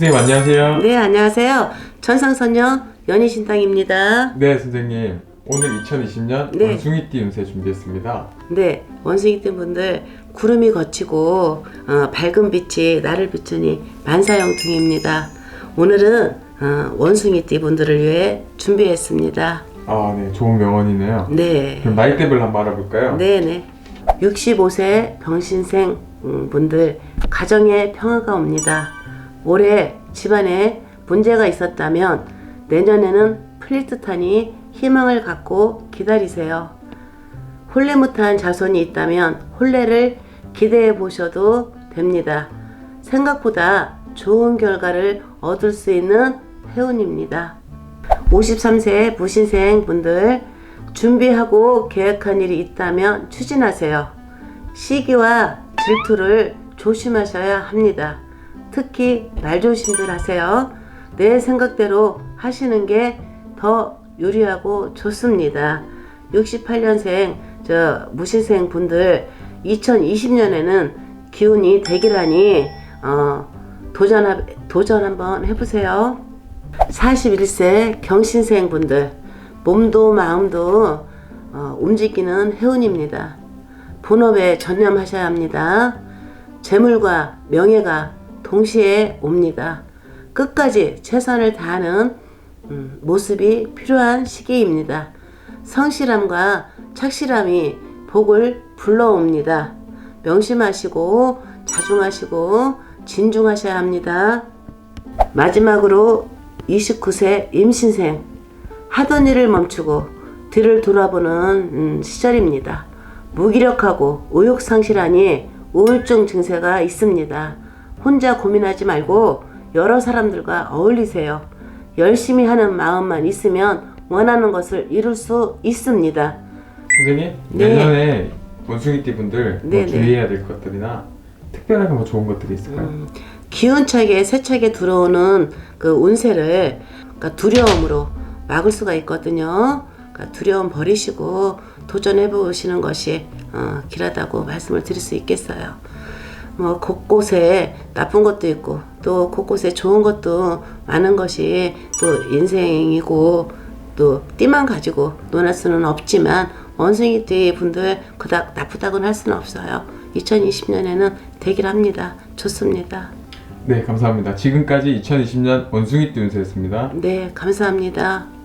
선생님 안녕하세요. 네, 안녕하세요. 천상선녀 연희신당입니다. 네, 선생님. 오늘 2020년 네. 원숭이띠 운세 준비했습니다. 네, 원숭이 뜬 분들 구름이 거치고 어, 밝은 빛이 나를 비추니 만사형통입니다. 오늘은 어, 원숭이띠 분들을 위해 준비했습니다. 아, 네, 좋은 명언이네요. 네, 그럼 나이대별 한번 알아볼까요? 네, 네. 65세 병신생 음, 분들 가정에 평화가 옵니다. 올해 집안에 문제가 있었다면 내년에는 풀릴 듯하니 희망을 갖고 기다리세요. 혼례 못한 자손이 있다면 혼례를 기대해 보셔도 됩니다. 생각보다 좋은 결과를 얻을 수 있는 해운입니다. 53세 무신생 분들 준비하고 계획한 일이 있다면 추진하세요. 시기와 질투를 조심하셔야 합니다. 특히 말 조심들 하세요. 내 생각대로 하시는 게 더 유리하고 좋습니다. 68년생 저 무신생 분들 2020년에는 기운이 대기라니 어, 도전 도전 한번 해보세요. 41세 경신생 분들 몸도 마음도 어, 움직이는 해운입니다. 본업에 전념하셔야 합니다. 재물과 명예가 동시에 옵니다. 끝까지 최선을 다하는 음, 모습이 필요한 시기입니다. 성실함과 착실함이 복을 불러옵니다. 명심하시고 자중하시고 진중하셔야 합니다. 마지막으로 29세 임신생 하던 일을 멈추고 뒤를 돌아보는 음, 시절입니다. 무기력하고 의욕상실하니 우울증 증세가 있습니다. 혼자 고민하지 말고 여러 사람들과 어울리세요. 열심히 하는 마음만 있으면 원하는 것을 이룰 수 있습니다. 선생님, 네. 내년에 원숭이띠 분들 뭐 네, 네. 주의해야 될 것들이나 특별하게 뭐 좋은 것들이 있을까요? 음, 기운차게 세차게 들어오는 그 운세를 그러니까 두려움으로 막을 수가 있거든요. 그러니까 두려움 버리시고 도전해 보시는 것이 어, 길하다고 말씀을 드릴 수 있겠어요. 뭐 곳곳에 나쁜 것도 있고 또 곳곳에 좋은 것도 많은 것이 또 인생이고 또 띠만 가지고 논할 수는 없지만 원숭이 띠 분들 그닥 나쁘다고는 할 수는 없어요. 2020년에는 대기합니다. 좋습니다. 네, 감사합니다. 지금까지 2020년 원숭이 띠 운세였습니다. 네, 감사합니다.